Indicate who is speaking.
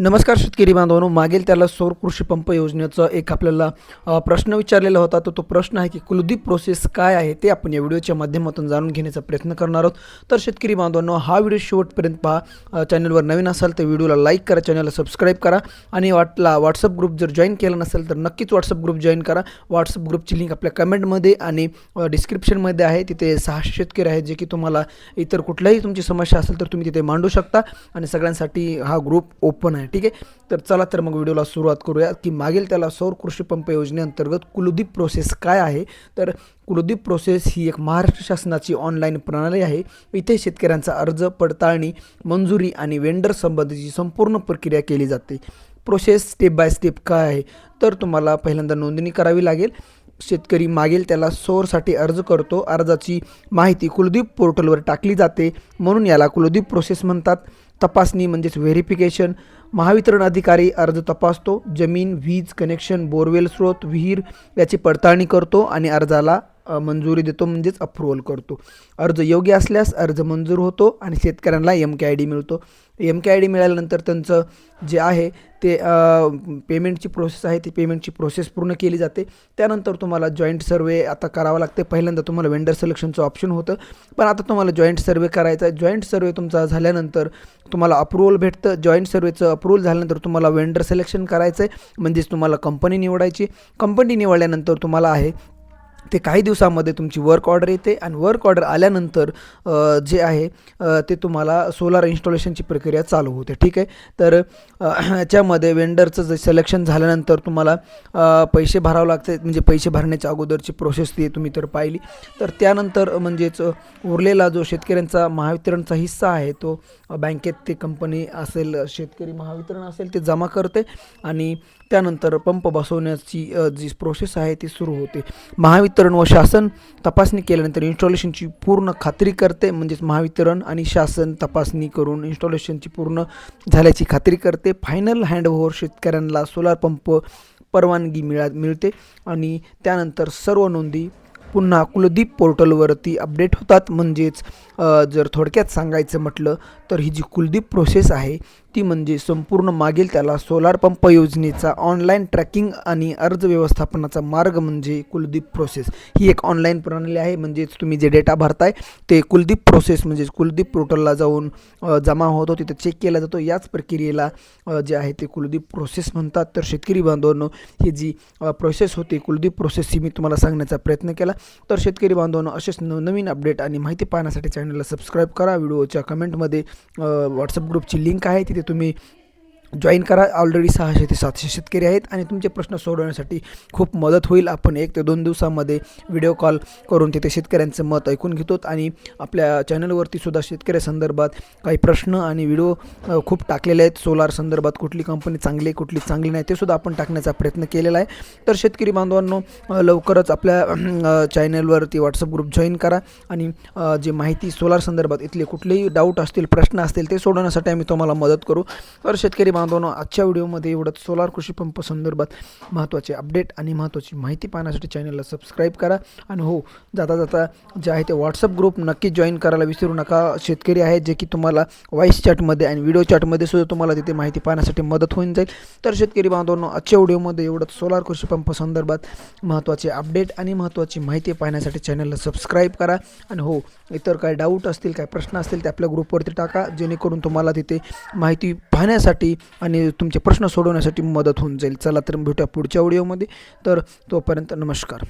Speaker 1: नमस्कार शेतकरी बांधवांनो. मागील त्याला सौर कृषी पंप योजनेचा एक आपल्याला प्रश्न विचारलेला होता. तर तो प्रश्न आहे की कुलदीप प्रोसेस काय आहे ते आपण या व्हिडिओच्या माध्यमातून जाणून घेण्याचा प्रयत्न करणार आहोत. तर शेतकरी बांधवांनो हा व्हिडिओ शेवटपर्यंत पहा. चॅनलवर नवीन असाल तर व्हिडिओला लाईक करा चॅनलला सबस्क्राईब करा आणि वाटला व्हॉट्सअप ग्रुप जर जॉईन केला नसेल तर नक्कीच व्हॉट्सअप ग्रुप जॉईन करा. व्हॉट्सअप ग्रुपची लिंक आपल्या कमेंटमध्ये आणि डिस्क्रिप्शनमध्ये आहे. तिथे सहाशे शेतकरी आहेत जे की तुम्हाला इतर कुठल्याही तुमची समस्या असेल तर तुम्ही तिथे मांडू शकता. आणि सगळ्यांसाठी हा ग्रुप ओपन आहे. ठीक आहे. तर चला तर मग व्हिडिओला सुरुवात करूया की मागील त्याला सौर कृषी पंप योजनेअंतर्गत कुलदीप प्रोसेस काय आहे? तर कुलदीप प्रोसेस ही एक महाराष्ट्र शासनाची ऑनलाईन प्रणाली आहे. इथे शेतकऱ्यांचा अर्ज पडताळणी मंजुरी आणि वेंडर संबंधीची संपूर्ण प्रक्रिया केली जाते. प्रोसेस स्टेप बाय स्टेप काय आहे? तर तुम्हाला पहिल्यांदा नोंदणी करावी लागेल. शेतकरी मागेल त्याला सौरसाठी अर्ज करतो. अर्जाची माहिती कुलदीप पोर्टलवर टाकली जाते. म्हणून याला कुलदीप प्रोसेस म्हणतात. तपासणी म्हणजेच व्हेरिफिकेशन महावितरण अधिकारी अर्ज तपासतो जमीन वीज कनेक्शन बोरवेल स्रोत विहीर याची पडताळणी करतो आणि अर्जाला मंजुरी देतो म्हणजेच अप्रुव्हल करतो. अर्ज योग्य असल्यास अर्ज मंजूर होतो आणि शेतकऱ्यांना एम के आय डी मिळतो. एम के आय डी मिळाल्यानंतर त्यांचं जे आहे ते पेमेंटची प्रोसेस आहे ती पेमेंटची प्रोसेस पूर्ण केली जाते. त्यानंतर तुम्हाला जॉईंट सर्वे आता करावा लागते. पहिल्यांदा तुम्हाला वेंडर सिलेक्शनचं ऑप्शन होतं. पण आता तुम्हाला जॉईंट सर्वे करायचा आहे. जॉईंट सर्वे तुमचा झाल्यानंतर तुम्हाला अप्रुव्हल भेटतं. जॉईंट सर्वेचं अप्रुव्हल झाल्यानंतर तुम्हाला वेंडर सिलेक्शन करायचं आहे म्हणजेच तुम्हाला कंपनी निवडायची. कंपनी निवडल्यानंतर तुम्हाला आहे ते काही दिवसामध्ये तुमची वर्क ऑर्डर येते आणि वर्क ऑर्डर आल्यानंतर जे आहे ते तुम्हाला सोलार इन्स्टॉलेशनची प्रक्रिया चालू होते. ठीक आहे? तर याच्यामध्ये ह्याच्यामध्ये वेंडरचं जे सिलेक्शन झाल्यानंतर तुम्हाला पैसे भरावं लागते. म्हणजे पैसे भरण्याच्या अगोदरची प्रोसेस ती तुम्ही तर पाहिली. तर त्यानंतर म्हणजेच उरलेला जो शेतकऱ्यांचा महावितरणचा हिस्सा आहे तो बँकेत ते कंपनी असेल शेतकरी महावितरण असेल ते जमा करते. आणि त्यानंतर पंप बसवण्याची जी प्रोसेस आहे ती सुरू होते. महावितरण व शासन तपासणी केल्यानंतर इन्स्टॉलेशनची पूर्ण खात्री करते म्हणजेच महावितरण आणि शासन तपासणी करून इन्स्टॉलेशनची पूर्ण झाल्याची खात्री करते. फायनल हँडओव्हर शेतकऱ्यांना सोलार पंप परवानगी मिळा मिळते आणि त्यानंतर सर्व नोंदी पुन्हा कुलदीप पोर्टलवरती अपडेट होतात. म्हणजेच जर थोडक्यात सांगायचं म्हटलं तर ही जी कुलदीप प्रोसेस आहे ती म्हणजे संपूर्ण मागील त्याला सोलार पंप योजनेचा ऑनलाईन ट्रॅकिंग आणि अर्ज व्यवस्थापनाचा मार्ग म्हणजे कुलदीप प्रोसेस ही एक ऑनलाईन प्रणाली आहे म्हणजेच तुम्ही जे डेटा भरताय ते कुलदीप प्रोसेस म्हणजेच कुलदीप पोर्टलला जाऊन जमा होतो तिथे चेक केला जातो. याच प्रक्रियेला जे आहे ते कुलदीप प्रोसेस म्हणतात. तर शेतकरी बांधवांनो ही जी प्रोसेस होती कुलदीप प्रोसेस ही मी तुम्हाला सांगण्याचा प्रयत्न केला. तर शेतकरी बांधवांनो असेच नवनवीन अपडेट आणि माहिती पाहण्यासाठी चॅनलला सबस्क्राईब करा. व्हिडिओच्या कमेंटमध्ये व्हॉट्सअप ग्रुपची लिंक आहे. तिथे तुम्ही जॉईन करा. ऑलरेडी सहाशे ते सातशे शेतकरी आहेत आणि तुमचे प्रश्न सोडवण्यासाठी खूप मदत होईल. आपण एक ते दोन दिवसामध्ये व्हिडिओ कॉल करून तिथे शेतकऱ्यांचं मत ऐकून घेतो आणि आपल्या चॅनलवरती सुद्धा शेतकऱ्यासंदर्भात काही प्रश्न आणि व्हिडिओ खूप टाकलेले आहेत. सोलार संदर्भात कुठली कंपनी चांगली आहे कुठली चांगली नाही ते सुद्धा आपण टाकण्याचा प्रयत्न केलेला आहे. तर शेतकरी बांधवांनो लवकरच आपल्या चॅनलवरती व्हॉट्सअप ग्रुप जॉईन करा आणि जे माहिती सोलार संदर्भात इथले कुठलेही डाऊट असतील प्रश्न असतील ते सोडवण्यासाठी आम्ही तुम्हाला मदत करू. तर शेतकरी बांधवांनो आजच्या व्हिडिओमध्ये एवढंच. सोलार कृषी पंप संदर्भात महत्त्वाचे अपडेट आणि महत्त्वाची माहिती पाहण्यासाठी चॅनलला सबस्क्राईब करा. आणि हो जाता जाता जे आहे ते व्हॉट्सअप ग्रुप नक्की जॉईन करायला विसरू नका. शेतकरी आहेत जे की तुम्हाला व्हॉईस चॅटमध्ये आणि व्हिडिओ चॅटमध्ये सुद्धा तुम्हाला तिथे माहिती पाहण्यासाठी मदत होऊन जाईल. तर शेतकरी बांधवांनो आजच्या व्हिडिओमध्ये एवढंच. सोलार कृषी पंप संदर्भात महत्त्वाचे अपडेट आणि महत्त्वाची माहिती पाहण्यासाठी चॅनलला सबस्क्राईब करा. आणि हो इतर काय डाऊट असतील काय प्रश्न असतील ते आपल्या ग्रुपवरती टाका. जेणेकरून तुम्हाला तिथे माहिती पाहण्यासाठी आणि तुमचे प्रश्न सोडवण्यासाठी मदत होऊन जाईल. चला तर भेटूया पुढच्या व्हिडिओमध्ये तर तोपर्यंत नमस्कार.